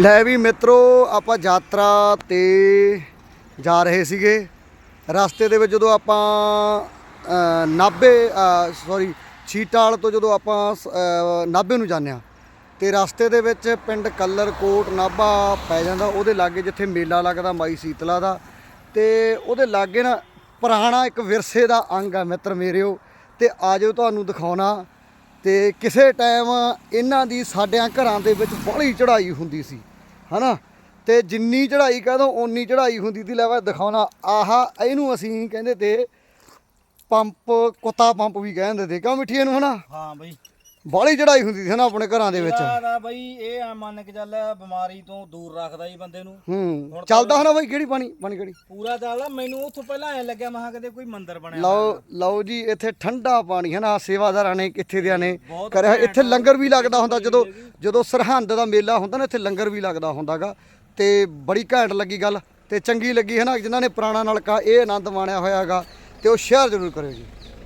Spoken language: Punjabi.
ਲੈ ਵੀ ਮਿੱਤਰੋ ਆਪਾਂ ਯਾਤਰਾ ਤੇ ਜਾ ਰਹੇ ਸੀਗੇ। ਰਸਤੇ ਦੇ ਵਿੱਚ ਜਦੋਂ ਆਪਾਂ ਅ, ਨਾਭੇ ਸੌਰੀ ਛੀਟਾਲ ਤੋਂ ਜਦੋਂ ਆਪਾਂ ਸ- ਨਾਭੇ ਨੂੰ ਜਾਂਦੇ ਆ ਤੇ ਰਸਤੇ ਦੇ ਵਿੱਚ ਪਿੰਡ ਕੱਲਰਕੋਟ ਨਾਭਾ ਪੈ ਜਾਂਦਾ। ਉਹਦੇ ਲਾਗੇ ਜਿੱਥੇ ਮੇਲਾ ਲੱਗਦਾ ਮਾਈ ਸੀਤਲਾ ਦਾ ਤੇ ਉਹਦੇ ਲਾਗੇ ਨਾ ਪੁਰਾਣਾ ਇੱਕ ਵਿਰਸੇ ਦਾ ਅੰਗ ਆ ਮਿੱਤਰ ਮੇਰਿਓ ਤੇ ਆਜੋ ਤੁਹਾਨੂੰ ਦਿਖਾਉਣਾ। ਤੇ ਕਿਸੇ ਟਾਈਮ ਇਹਨਾਂ ਦੀ ਸਾਡਿਆਂ ਘਰਾਂ ਦੇ ਵਿੱਚ ਬੜੀ ਚੜ੍ਹਾਈ ਹੁੰਦੀ ਸੀ, ਹਨਾ? ਤੇ ਜਿੰਨੀ ਚੜ੍ਹਾਈ ਕਹਦੋ ਓਨੀ ਚੜ੍ਹਾਈ ਹੁੰਦੀ ਸੀ। ਲੈ ਵਾ, ਦਿਖਾਉਣਾ। ਆਹਾ, ਇਹਨੂੰ ਅਸੀਂ ਕਹਿੰਦੇ ਤੇ ਪੰਪ, ਕੁੱਤਾ ਪੰਪ ਵੀ ਕਹਿੰਦੇ ਤੇ। ਕਿਉਂ ਮਿੱਠੀ ਇਹਨੂੰ ਹਨਾ? ਹਾਂ ਬਈ। ਬੜੀ ਚੜ੍ਹਾਈ ਹੁੰਦੀ ਸੀ ਹਨਾ ਆਪਣੇ ਘਰਾਂ ਦੇ ਵਿੱਚ। ਇਹਦਾ ਦਾ ਬਈ ਇਹ ਆ ਮੰਨ ਕੇ ਚੱਲ ਬਿਮਾਰੀ ਤੋਂ ਦੂਰ ਰੱਖਦਾ ਜੀ ਬੰਦੇ ਨੂੰ। ਹੂੰ ਚੱਲਦਾ ਹਨਾ ਬਾਈ ਕਿਹੜੀ ਪਾਣੀ ਪਾਣੀ ਕਿਹੜੀ? ਪੂਰਾ ਚੱਲਦਾ ਮੈਨੂੰ ਉੱਥੋਂ ਪਹਿਲਾਂ ਐ ਲੱਗਿਆ ਮਹਾ ਕਦੇ ਕੋਈ ਮੰਦਿਰ ਬਣਿਆ ਲਓ ਲਓ ਜੀ ਇੱਥੇ ਠੰਡਾ ਪਾਣੀ ਹੈ ਨਾ ਸੇਵਾਦਾਰਾਂ ਨੇ ਕਿੱਥੇ ਦਿਆਂ ਨੇ। ਕਰਿਆ ਇੱਥੇ ਲੰਗਰ ਵੀ ਲੱਗਦਾ ਹੁੰਦਾ ਜਦੋਂ ਜਦੋਂ ਸਰਹੰਦ ਦਾ ਮੇਲਾ ਹੁੰਦਾ ਨਾ ਇੱਥੇ ਲੰਗਰ ਵੀ ਲੱਗਦਾ ਹੁੰਦਾਗਾ। ਤੇ ਬੜੀ ਘੈਂਟ ਲੱਗੀ ਗੱਲ ਤੇ ਚੰਗੀ ਲੱਗੀ ਹੈ ਨਾ ਜਿਨ੍ਹਾਂ ਨੇ ਪੁਰਾਣਾ ਨਲਕਾ ਇਹ ਆਨੰਦ ਮਾਣਿਆ ਹੋਇਆਗਾ ਤੇ ਉਹ ਸ਼ੇਅਰ ਜ਼ਰੂਰ ਕਰਿਓ ਜੀ।